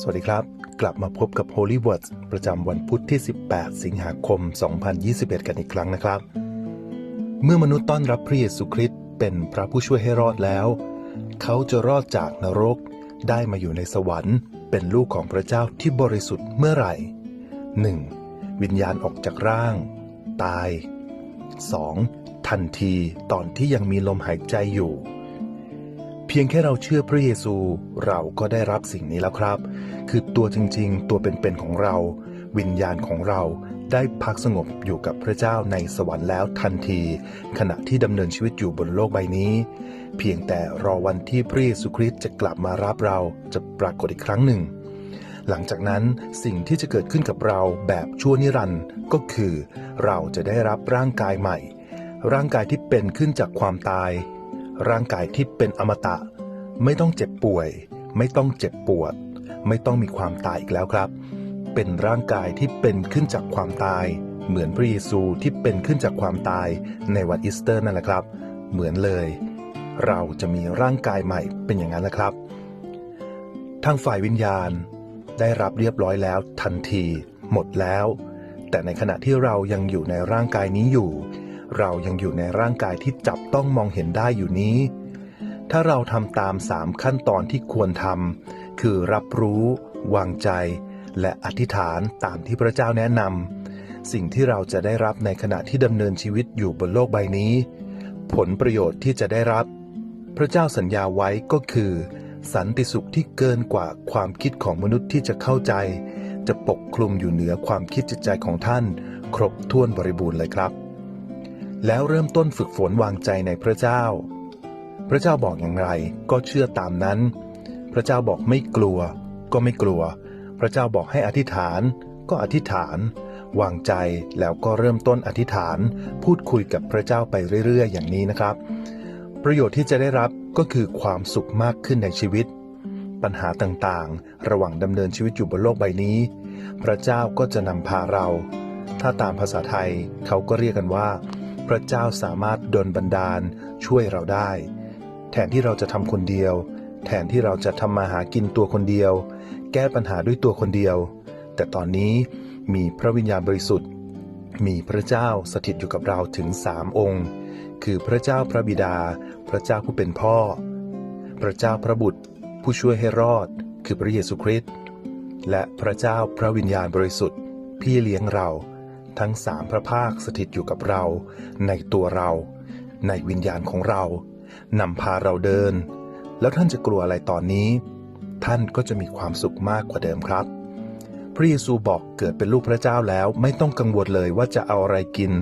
สวัสดีครับ กลับมาพบกับ Holy Words ประจำวันพุธที่ 18 สิงหาคม 2021 กันอีกครั้งนะครับ เมื่อมนุษย์ต้อนรับพระเยซูคริสต์เป็นพระผู้ช่วยให้รอดแล้ว เขาจะรอดจากนรก ได้มาอยู่ในสวรรค์ เป็นลูกของพระเจ้าที่บริสุทธิ์เมื่อไหร่ 1. วิญญาณออกจากร่าง ตาย 2. ทันทีตอนที่ยังมีลมหายใจอยู่ พียงแค่เราเชื่อพระเยซูเราก็ได้รับสิ่งนี้แล้วครับ คือตัวจริงๆ ตัวเป็นๆของเรา วิญญาณของเราได้พักสงบอยู่กับพระเจ้าในสวรรค์แล้วทันที ขณะที่ดำเนินชีวิตอยู่บนโลกใบนี้ เพียงแต่รอวันที่พระเยซูคริสต์จะกลับมารับเราจะปรากฏอีกครั้งหนึ่ง หลังจากนั้นสิ่งที่จะเกิดขึ้นกับเราแบบชั่วนิรันด์ก็คือ เราจะได้รับร่างกายใหม่ ร่างกายที่เป็นขึ้นจากความตายร่างกายที่เป็นอมตะ ไม่ต้องเจ็บป่วย ไม่ต้องเจ็บปวด ไม่ต้องมีความตายอีกแล้วครับ เป็นร่างกายที่เป็นขึ้นจากความตาย เหมือนพระเยซูที่เป็นขึ้นจากความตายในวันอีสเตอร์นั่นแหละครับ เหมือนเลย เราจะมีร่างกายใหม่เป็นอย่างนั้นแหละครับ ทางฝ่ายวิญญาณได้รับเรียบร้อยแล้วทันที หมดแล้ว แต่ในขณะที่เรายังอยู่ในร่างกายนี้อยู่ เรายังอยู่ในร่างกายที่จับต้องมองเห็นได้อยู่นี้ ถ้าเราทำตามสามขั้นตอนที่ควรทำคือรับรู้ วางใจ และอธิษฐานตามที่พระเจ้าแนะนำสิ่งที่เราจะได้รับในขณะที่ดำเนินชีวิตอยู่บนโลกใบนี้ ผลประโยชน์ที่จะได้รับ พระเจ้าสัญญาไว้ก็คือ สันติสุขที่เกินกว่าความคิดของมนุษย์ที่จะเข้าใจ จะปกคลุมอยู่เหนือความคิดจิตใจของท่าน ครบถ้วนบริบูรณ์เลยครับ แล้วเริ่มต้นฝึกฝนวางใจในพระเจ้า พระเจ้าบอกอย่างไรก็เชื่อตามนั้น พระเจ้าบอกไม่กลัว ก็ไม่กลัว พระเจ้าบอกให้อธิษฐานก็อธิษฐาน วางใจแล้วก็เริ่มต้นอธิษฐาน พูดคุยกับพระเจ้าไปเรื่อย ๆ อย่างนี้นะครับ ประโยชน์ที่จะได้รับก็คือความสุขมากขึ้นในชีวิต ปัญหาต่างๆ ระหว่างดำเนินชีวิตอยู่บนโลกใบนี้ พระเจ้าก็จะนำพาเรา ถ้าตามภาษาไทยเขาก็เรียกกันว่า พระเจ้าสามารถดลบันดาลช่วยเราได้ แทนที่เราจะทำคนเดียว แทนที่เราจะทำมาหากินตัวคนเดียว แก้ปัญหาด้วยตัวคนเดียว แต่ตอนนี้มีพระวิญญาณบริสุทธิ์ มีพระเจ้าสถิตอยู่กับเราถึงสามองค์ คือพระเจ้าพระบิดา พระเจ้าผู้เป็นพ่อ พระเจ้าพระบุตร ผู้ช่วยให้รอด คือพระเยซูคริสต์และพระเจ้าพระวิญญาณบริสุทธิ์ พี่เลี้ยงเรา ทั้งสามพระภาคสถิตอยู่กับเรา ในตัวเรา ในวิญญาณของเรา นำพาเราเดิน แล้วท่านจะกลัวอะไรตอนนี้ ท่านก็จะมีความสุขมากกว่าเดิมครับ พระเยซูบอกเกิดเป็นลูกพระเจ้าแล้วไม่ต้องกังวลเลยว่าจะเอาอะไรกิน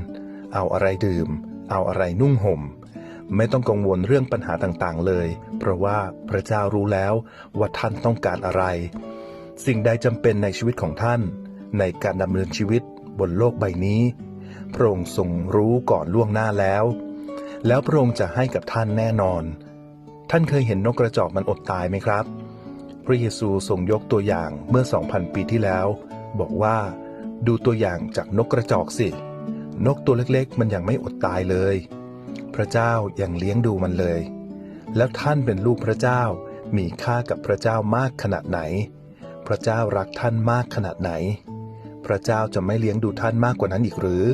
เอาอะไรดื่ม เอาอะไรนุ่งห่ม ไม่ต้องกังวลเรื่องปัญหาต่างๆเลย เพราะว่าพระเจ้ารู้แล้วว่าท่านต้องการอะไร สิ่งใดจำเป็นในชีวิตของท่าน ในการดำเนินชีวิตบนโลกใบนี้พระองค์ทรงรู้ก่อนล่วงหน้าแล้ว แล้วพระองค์จะให้กับท่านแน่นอน ท่านเคยเห็นนกกระจอกมันอดตายไหมครับ พระเยซูทรงยกตัวอย่างเมื่อ 2,000 ปีที่แล้ว บอกว่าดูตัวอย่างจากนกกระจอกสิ นกตัวเล็กๆ มันยังไม่อดตายเลย พระเจ้ายังเลี้ยงดูมันเลย แล้วท่านเป็นลูกพระเจ้า มีค่ากับพระเจ้ามากขนาดไหน พระเจ้ารักท่านมากขนาดไหน พระเจ้าจะไม่เลี้ยงดูท่านมากกว่านั้นอีกหรือ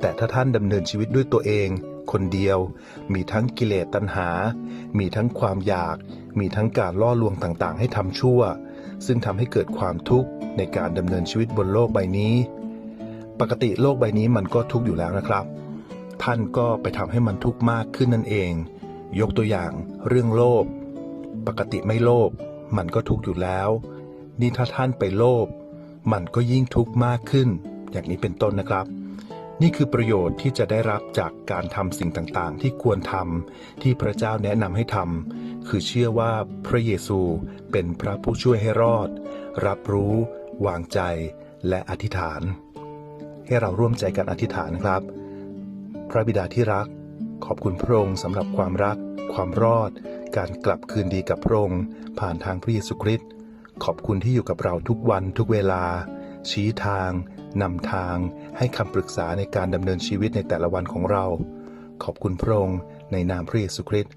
แต่ถ้าท่านดำเนินชีวิตด้วยตัวเอง คนเดียว มีทั้งกิเลสตัณหา มีทั้งความอยาก มีทั้งการล่อลวงต่างๆ ให้ทำชั่ว ซึ่งทำให้เกิดความทุกข์ในการดำเนินชีวิตบนโลกใบนี้ ปกติโลกใบนี้มันก็ทุกข์อยู่แล้วนะครับ ท่านก็ไปทำให้มันทุกข์มากขึ้นนั่นเอง ยกตัวอย่างเรื่องโลภ ปกติไม่โลภ มันก็ทุกข์อยู่แล้ว นี่ถ้าท่านไปโลภ มันก็ยิ่งทุกข์มากขึ้น อย่างนี้เป็นต้นนะครับ นี่คือประโยชน์ที่จะได้รับจากการทำสิ่งต่างๆ ที่ควรทำที่พระเจ้าแนะนำให้ทำคือเชื่อว่าพระเยซูเป็นพระผู้ช่วยให้รอด รับรู้ วางใจ และอธิษฐาน ให้เราร่วมใจกันอธิษฐานครับ พระบิดาที่รัก ขอบคุณพระองค์สำหรับความรัก ความรอด การกลับคืนดีกับพระองค์ผ่านทางพระเยซูคริสต์ขอบคุณที่อยู่กับเราทุกวันทุกเวลา ชี้ทาง นำทางให้คำปรึกษาในการดำเนินชีวิตในแต่ละวันของเรา ขอบคุณพระองค์ในนามพระเยซูคริสต์